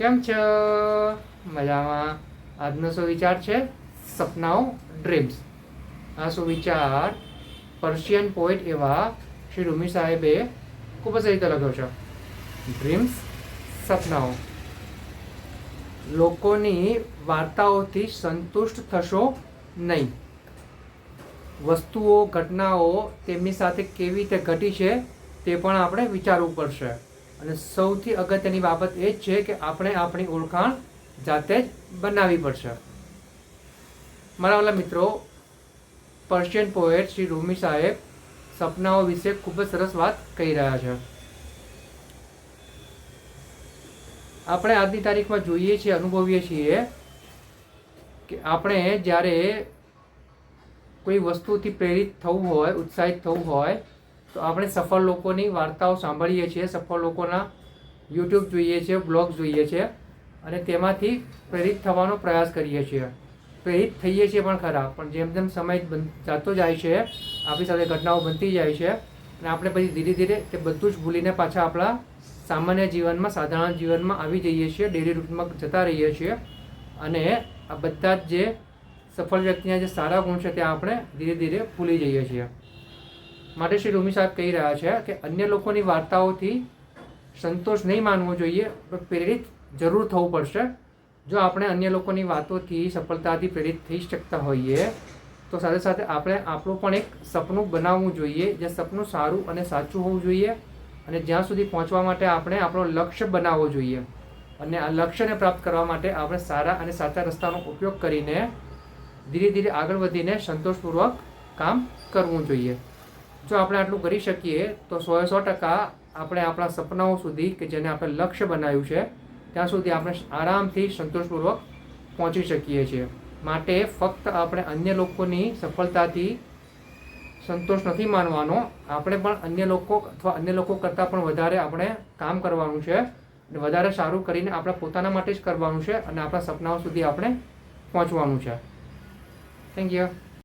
કેમ છો? મજામાં. આજનો સુવિચાર છે? સપનાઓ ડ્રીમ્સ આ સુવિચાર પર્શિયન પોઈટ એવા શ્રી રૂમી સાહેબે ખૂબ જ રીતે લખ્યો છે. ડ્રીમ્સ સપનાઓ. લોકોની વાર્તાઓથી સંતુષ્ટ થશો નહીં. વસ્તુઓ, ઘટનાઓ તેમની સાથે કેવી રીતે ઘટી છે તે પણ આપણે વિચારવું પડશે. અને સૌથી અગત્યની બાબત એ જ છે કે આપણે આપણી ઓળખાણ જાતે જ બનાવવી પડશે. મારા વાલા મિત્રો પર્શિયન પોએટ શ્રી રૂમી સાહેબ સપનાઓ વિશે ખૂબ જ સરસ વાત કહી રહ્યા છે. આપણે આજની તારીખમાં જોઈએ છીએ, અનુભવીએ છીએ કે આપણે જ્યારે કોઈ વસ્તુથી પ્રેરિત થવું હોય, ઉત્સાહિત થવું હોય તો આપણે સફળ લોકોની વાર્તાઓ સાંભળીએ છીએ, સફળ લોકોના યુટ્યુબ જોઈએ છીએ, બ્લોગ જોઈએ છીએ અને તેમાંથી પ્રેરિત થવાનો પ્રયાસ કરીએ છીએ. પ્રેરિત થઈએ છીએ પણ ખરા, પણ જેમ જેમ સમય જતો જાય છે, આપણી સાથે ઘટનાઓ બનતી જાય છે અને આપણે પછી ધીરે ધીરે તે બધું જ ભૂલીને પાછા આપણા સામાન્ય જીવનમાં, સાધારણ જીવનમાં આવી જઈએ છીએ ડેલી રૂટમાં જતા રહીએ છીએ અને આ બધા જ જે સફળ વ્યક્તિના જે સારા ગુણ છે તે આપણે ધીરે ધીરે ભૂલી જઈએ છીએ. માટે શ્રી રૂમી સાહેબ કહી રહ્યા છે કે અન્ય લોકોની વાર્તાઓથી સંતોષ નહીં માનવો જોઈએ પ્રેરિત જરૂર થવું પડશે. જો આપણે અન્ય લોકોની વાતોથી સફળતાથી પ્રેરિત થઈ શકતા હોઈએ, તો સાથે સાથે આપણે આપણું પણ એક સપનું બનાવવું જોઈએ, જે સપનું સારું અને સાચું હોવું જોઈએ અને જ્યાં સુધી પહોંચવા માટે આપણે આપણો લક્ષ્ય બનાવવો જોઈએ. અને આ લક્ષ્યને પ્રાપ્ત કરવા માટે આપણે સારા અને સાચા રસ્તાનો ઉપયોગ કરીને ધીરે ધીરે આગળ વધીને સંતોષપૂર્વક કામ કરવું જોઈએ. જો આપણે આટલું કરી શકીએ, તો સો સો ટકા આપણે આપણા સપનાઓ સુધી કે જેને આપણે લક્ષ્ય બનાવ્યું છે, ત્યાં સુધી આપણે આરામથી સંતોષપૂર્વક પહોંચી શકીએ છીએ. માટે ફક્ત આપણે અન્ય લોકોની સફળતાથી સંતોષ નથી માનવાનો, આપણે પણ અન્ય લોકો અથવા અન્ય લોકો કરતાં પણ વધારે આપણે કામ કરવાનું છે વધારે સારું કરીને આપણે પોતાના માટે જ કરવાનું છે અને આપણા સપનાઓ સુધી આપણે પહોંચવાનું છે. Thank you